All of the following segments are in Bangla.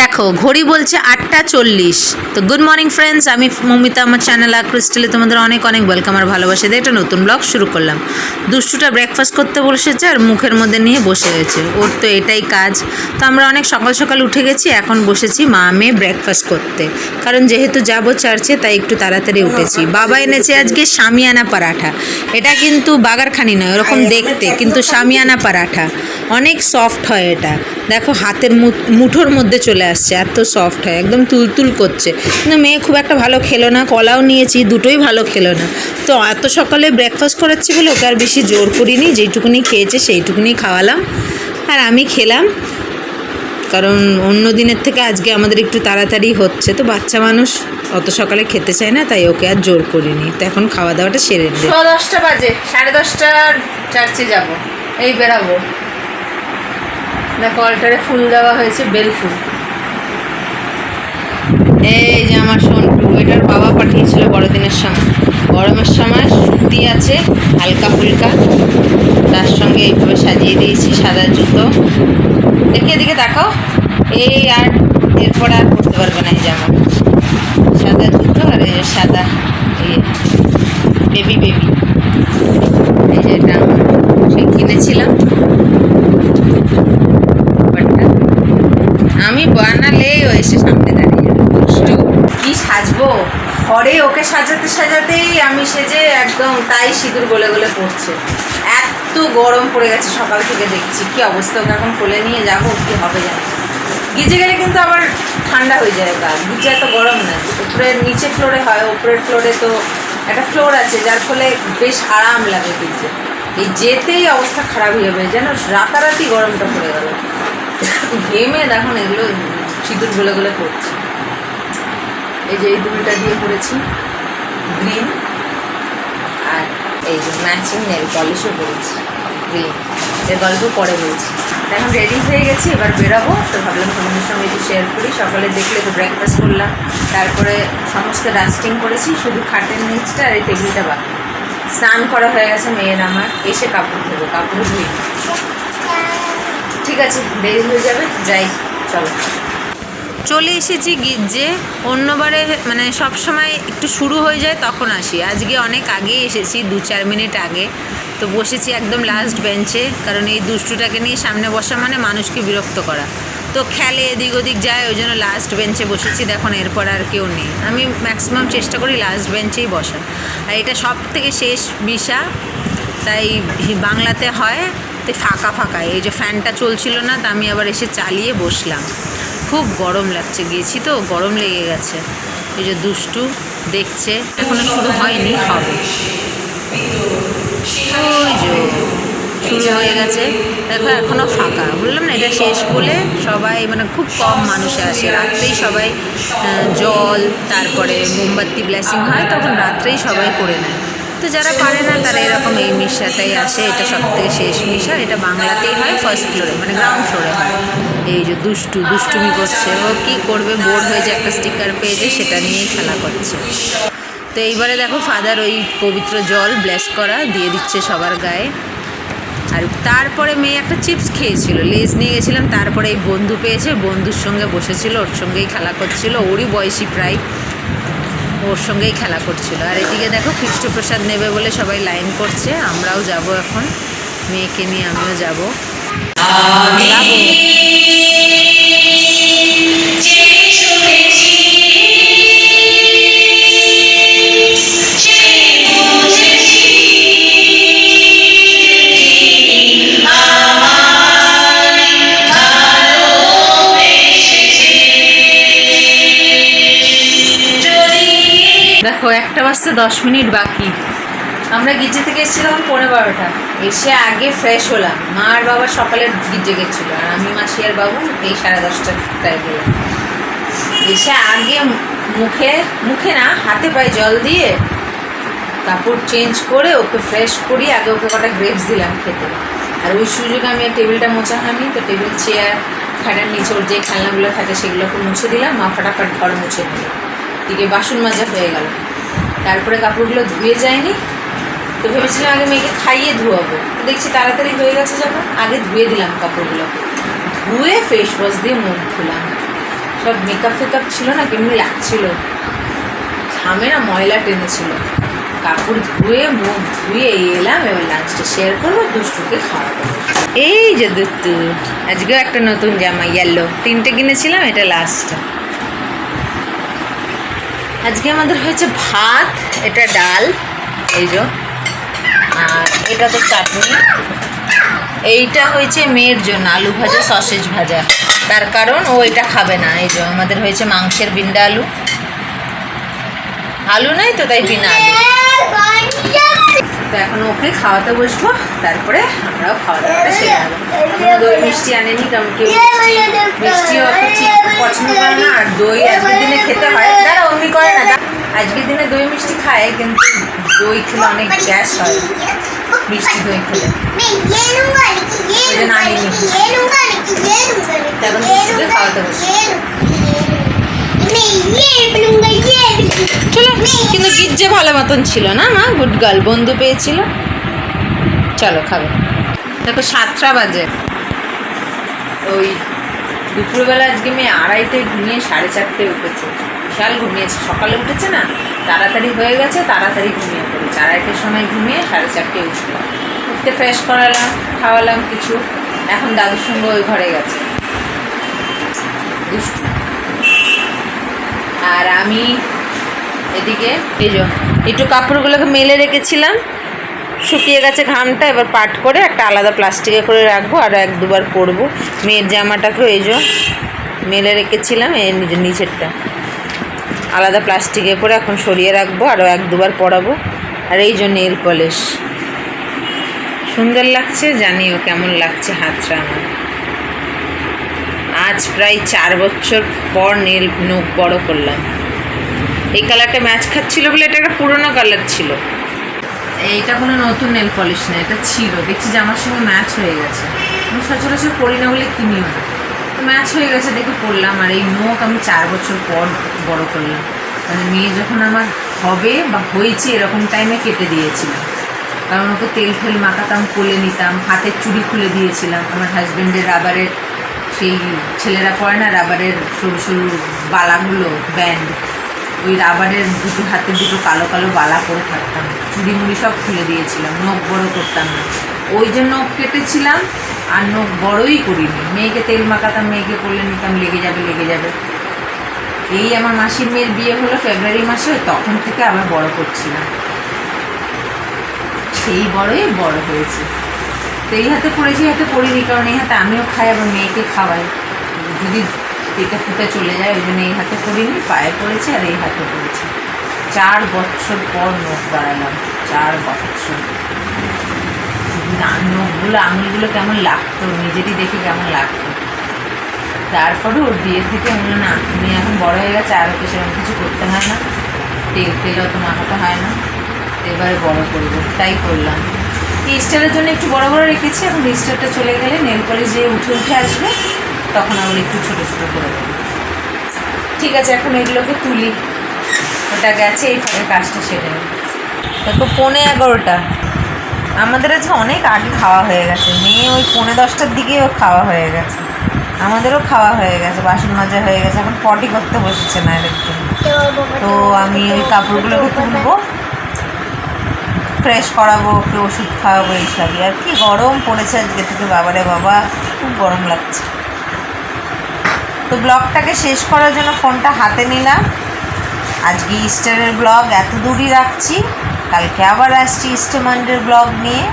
দেখো, ঘড়ি বলছে আটটা চল্লিশ। তো গুড মর্নিং ফ্রেন্ডস আমি মমিতা, আমার চ্যানেল আর ক্রিস্টালে তোমাদের অনেক অনেক ওয়েলকাম আর ভালোবাসা দিয়ে একটা নতুন ব্লগ শুরু করলাম। দুষ্টুটা ব্রেকফাস্ট করতে বসেছে আর মুখের মধ্যে নিয়ে বসে রয়েছে। ওর তো এটাই কাজ। তো আমরা অনেক সকাল সকাল উঠে গেছি, এখন বসেছি মা মেয়ে ব্রেকফাস্ট করতে। কারণ যেহেতু যাব চার্চে তাই একটু তাড়াতাড়ি উঠেছি। বাবা এনেছে আজকে সামিয়ানা পরাঠা। এটা কিন্তু বাগারখানি নয়, ওরকম দেখতে, কিন্তু সামিয়ানা পরাঠা। অনেক সফট হয় এটা। দেখো, হাতের মুঠোর মধ্যে চলে আসছে, এত সফট হয়, একদম তুলতুল করছে। কিন্তু মেয়ে খুব একটা ভালো খেলো না, কলাও নিয়েছি, দুটোই ভালো খেলো না। তো এত সকালে ব্রেকফাস্ট করাচ্ছি বলে ওকে আর বেশি জোর করিনি, যেইটুকুনি খেয়েছে সেইটুকুনি খাওয়ালাম। আর আমি খেলাম, কারণ অন্য দিনের থেকে আজকে আমাদের একটু তাড়াতাড়ি হচ্ছে, তো বাচ্চা মানুষ অত সকালে খেতে চায় না, তাই ওকে আর জোর করিনি। তো এখন খাওয়া দাওয়াটা সেরে দিই দশটা বাজে, সাড়ে দশটার চার্চে যাব, এই বেরাবো। দেখো অল্টারে ফুল দেওয়া হয়েছে, বেল ফুল। আমার সন্টু, এটার বাবা পাঠিয়েছিল বড়দিনের সময়। গরমের সময় সুতি আছে, হালকা ফুলকা। তার সঙ্গে এইভাবে সাজিয়ে দিয়েছি সাদা জুতো। দেখে এদিকে দেখো এই আর এরপর আর পরতে পারবে না এই জামা সাদা জুতো আর এই সাদা বেবি বেবি এই যে এটা সে কিনেছিলাম। আমি বানালেই এসে সামনে দাঁড়িয়ে যাবে। দুষ্টু কি সাজবো ঘরে ওকে সাজাতে সাজাতেই আমি সেজে একদম তাই সিঁদুর গলে গলে পড়ছে। এত গরম পড়ে গেছে সকাল থেকে দেখছি। কি অবস্থা? ওকে এখন কোলে নিয়ে যাব? কি হবে জানি গিজে গেলে কিন্তু আবার ঠান্ডা হয়ে যায় গা। গিজে এত গরম না। উপরের নিচে ফ্লোরে হয়, উপরের ফ্লোরে তো একটা ফ্লোর আছে, যার ফলে বেশ আরাম লাগে গিজে এই যেতেই অবস্থা খারাপ হয়ে যাবে। যেন রাতারাতি গরমটা পড়ে গেল। ঘেমে দেখুন এগুলো সিঁদুর গলে গলে পড়ছে। এই যে এই দুলটা দিয়ে করেছি। গ্রিন আর এই যে ম্যাচিং নেল পলিশও করেছি। গ্রিন এর গল্প পরে বলছি। এখন রেডি হয়ে গেছি, এবার বেরাবো। তো ভাবলাম তোমাদের সঙ্গে একটু শেয়ার করি। সকালে দেখলে তো ব্রেকফাস্ট করলাম। তারপরে সমস্ত ডাস্টিং করেছি, শুধু খাটের নিচটা আর এই টেবিলটা বাকি। স্নান করা হয়ে গেছে মেয়ের আমার। এসে কাপড় ধোবো, কাপড় ধুই ঠিক আছে, দেরি হয়ে যাবে, যাই, চলো। চলে এসেছি গির্জে অন্যবারে মানে সব সময় একটু শুরু হয়ে যায় তখন আসি। আজকে অনেক আগেই এসেছি, দু চার মিনিট আগে। তো বসেছি একদম লাস্ট বেঞ্চে কারণ এই দুষ্টুটাকে নিয়ে সামনে বসা মানে মানুষকে বিরক্ত করা। তো খেলে এদিক ওদিক যায়, ওই জন্য লাস্ট বেঞ্চে বসেছি, দেখুন এরপর আর কেউ নেই। আমি ম্যাক্সিমাম চেষ্টা করি লাস্ট বেঞ্চেই বসা আর এটা সব থেকে শেষ বিষা তাই বাংলাতে হয় তো ফাঁকা ফাঁকা। এই যে ফ্যানটা চলছিল না, তা আমি আবার এসে চালিয়ে বসলাম। খুব গরম লাগছে গিয়েছি তো, গরম লেগে গেছে। এই যে দুষ্টু দেখছে, এখনও শুরু হয়নি হবে ওই যে শুরু হয়ে গেছে। দেখো, এখনও ফাঁকা। বললাম না, এটা শেষ বলে সবাই মানে খুব কম মানুষ আসে। রাত্রেই সবাই জল, তারপরে মোমবাতি, ব্লেসিং হয়, তখন রাত্রেই সবাই করে নেয়। তো যারা পারে না, তারা এরকম এই মিশাটাই আসে। এটা সব থেকে শেষ মিশা এটা বাংলাতেই হয় ফার্স্ট ফ্লোরে মানে গ্রাউন্ড ফ্লোরে হয়। এই যে দুষ্টু, দুষ্টুমি করছে। ও কী করবে? বোর হয়ে যে একটা স্টিকার পেয়েছে সেটা নিয়েই খেলা করছে। তো এইবারে দেখো ফাদার ওই পবিত্র জল ব্লেস করা, দিয়ে দিচ্ছে সবার গায়ে। আর তারপরে মেয়ে একটা চিপস খেয়েছিল। লেজ নিয়ে গেছিলাম, তারপরে এই বন্ধু পেয়েছে। বন্ধুর সঙ্গে বসেছিল, ওর সঙ্গেই খেলা করছিল। ওরই বয়সী প্রায়। ওর সঙ্গেই খেলা করছিল। আর এদিকে দেখো খ্রিস্টপ্রসাদ নেবে বলে সবাই লাইন করছে। আমরাও যাব এখন। মেয়েকে নিয়ে আমিও যাব। যাব। বাজতে দশ মিনিট বাকি। আমরা গির্জে থেকে এসেছিলাম পনেরো বারোটা। এসে আগে ফ্রেশ হলাম। মা আর বাবা সকালে গির্জে গেছিল। আর আমি, মাসি আর বাবু এই সাড়ে দশটায় গেলাম। এসে আগে মুখে মুখে না, হাতে পায়ে জল দিয়ে কাপড় চেঞ্জ করে ওকে ফ্রেশ করি আগে ওকে কটা গ্রেপস দিলাম খেতে। আর ওই সুযোগে আমি টেবিলটা মোছা হয়নি। তো টেবিল চেয়ার খাটের নিচে ওর যে খেলনাগুলো থাকে সেগুলোকে মুছে দিলাম। মা ফটাফট ঘর মুছে দিল দিকে বাসন মাজা হয়ে গেল। তারপরে কাপড়গুলো ধুয়ে যায়নি। তো ভেবেছিলাম আগে মেয়েকে খাইয়ে ধোয়াবো। তো দেখছি তাড়াতাড়ি হয়ে গেছে যখন, আগে ধুয়ে দিলাম কাপড়গুলো। ধুয়ে ফেস ওয়াশ দিয়ে মুখ ধুলাম। সব মেকআপ ফেকআপ ছিল না, কেমনি লাগছিল। ঘামে না ময়লা টেনেছিল। কাপড় ধুয়ে, মুখ ধুয়ে এলাম, এবার লাঞ্চটা শেয়ার করব, দুষ্টুকে খাওয়াবো। এই যে দুষ্টু, আজকেও একটা নতুন জামা ইয়েলো তিনটে কিনেছিলাম, এটা লাস্ট আজকে আমাদের হয়েছে ভাত, এটা ডাল, এই যে। আর এটা তো চাটনি। এইটা হয়েছে মেয়ের জন্য, আলু ভাজা সসেজ ভাজা। তার কারণ ও এটা খাবে না, এই যে আমাদের হয়েছে মাংসের বিন্ডা আলু। আলু নাই তো তাই বিনা আলু। তো এখন ওকে খাওয়াতে বসবো তারপরে আমরাও খাওয়া দাওয়াটা সেরে নেব দই মিষ্টি আনেনি কারণ কেউ মিষ্টি মিষ্টিও অত ঠিক পছন্দ করে না আর দই আজকের দিনে খেতে হয়। দাঁড়া অমনি করে না আজকের দিনে দই মিষ্টি খায় কিন্তু দই খেলে অনেক গ্যাস হয় মিষ্টি দই খেলে। চলো, কিন্তু গিজ্জে ভালো মতন ছিল না মা গুড গার্ল, বন্ধু পেয়েছিল। চলো, খাবে। দেখো, সাতটা বাজে। ওই দুপুরবেলা আজকে মেয়ে আড়াইটায় ঘুমিয়ে সাড়ে চারটে উঠেছে। বিশাল ঘুমিয়েছে। সকালে উঠেছে না? তাড়াতাড়ি হয়ে গেছে, তাড়াতাড়ি ঘুমিয়ে পড়েছে। আড়াইটের সময় ঘুমিয়ে সাড়ে চারটে উঠল। উঠতে ফ্রেশ করালাম, খাওয়ালাম কিছু। এখন দাদুর সঙ্গে ওই ঘরে গেছে। দুষ্টু। আর আমি এদিকে, এই যে, একটু কাপড়গুলোকে মেলে রেখেছিলাম। শুকিয়ে গেছে ঘামটা, এবার পাট করে একটা আলাদা প্লাস্টিকে করে রাখব, আর এক দুবার পরবো মেয়ের জামাটাকেও এই যে মেলে রেখেছিলাম নিজের নিচেরটা। আলাদা প্লাস্টিকে করে এখন সরিয়ে রাখব আরও এক দুবার পরাবো। আর এই যে নেল পলিশ। সুন্দর লাগছে, জানিও কেমন লাগছে হাতটা আমার। আজ প্রায় চার বছর পর নীল নখ বড় করলাম। এই কালারটা ম্যাচ খাচ্ছিল বলে এটা একটা পুরোনো কালার ছিল। এইটা কোনো নতুন নেল পলিশ না, এটা ছিল। দেখছি যে আমার সঙ্গে ম্যাচ হয়ে গেছে। আমি সচরাচর পরি না বলে কিনিও না। তো ম্যাচ হয়ে গেছে দেখে পড়লাম আর এই নখ আমি চার বছর পর বড় করলাম। মানে মেয়ে যখন আমার হবে বা হয়েছে এরকম টাইমে কেটে দিয়েছিলাম। কারণ ওকে তেল ফেল মাখাতাম, কোলে নিতাম, হাতের চুড়ি খুলে দিয়েছিলাম। আমার হাজব্যান্ডের রাবারের সেই ছেলেরা পরে না, রাবারের সরু সরু বালাগুলো ব্যান্ড ওই রাবারের দুটো হাতে দুটো কালো কালো বালা করে থাকতাম। চুড়ি মুড়ি সব খুলে দিয়েছিলাম, নখ বড় করতাম না। ওই যে নখ কেটেছিলাম, আর নখ বড়ই করিনি। মেয়েকে তেল মাখাতাম, মেয়েকে করলে নিতাম, লেগে যাবে লেগে যাবে। এই আমার মাসির মেয়ের বিয়ে হলো ফেব্রুয়ারি মাসে, তখন থেকে আবার বড় করছিলাম। সেই বড়ই বড় হয়েছে। তো এই হাতে পড়েছি হাতে পড়িনি, কারণ এই হাতে আমিও খাই আবার মেয়েকে খাওয়াই। যদি পেটে ফুটে চলে যায়, ওই জন্য এই হাতে পড়িনি, পায়ে পড়েছে আর এই হাতে পড়েছে। চার বছর পর নখ বাড়ালাম, চার বছর। নখগুলো, আঙুলগুলো কেমন লাগতো, নিজেরই দেখে কেমন লাগতো। তারপরে ওর বিয়ে থেকে মনে না তুমি এখন বড় হয়ে গেছে আর ওকে সেরকম কিছু করতে হয় না। তেল তেল অত মাখাতে হয় না। এবারে বড় করব, তাই করলাম। ইস্টারের জন্য একটু বড় বড় রেখেছি, এখন ইস্টারটা চলে গেলে নেল পলিশ যে উঠে উঠে আসবে, তখন আবার একটু ছোটো ছোটো করে দেবো। ঠিক আছে, এখন এগুলোকে তুলি। ওটা গেছে, এই ফাঁকে কাজটা সেরে দেখো, পৌনে এগারোটা। আমাদের আজকে অনেক আগে খাওয়া হয়ে গেছে। মেয়ে ওই পৌনে দশটার দিকেও খাওয়া হয়ে গেছে। আমাদেরও খাওয়া হয়ে গেছে, বাসন মাজা হয়ে গেছে। এখন পটি করতে বসেছে না একটু তো আমি ওই কাপড়গুলোকে তুলবো। ফ্রেশ করাবো ওকে ওষুধ খাওয়াবো এইসবই আর কি গরম পড়েছে আজকে থেকে বাবারে বাবা খুব গরম লাগছে। তো ব্লগটাকে শেষ করার জন্য ফোনটা হাতে নিলাম আজকে ইস্টারের ব্লগ এত দূরই রাখছি। কালকে আবার আসছি ইস্টার মান্ডের ব্লগ নিয়ে।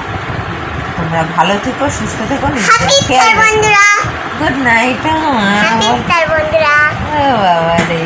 তোমরা ভালো থেকো সুস্থ থেকো গুড নাইট বন্ধুরা। বাবা রে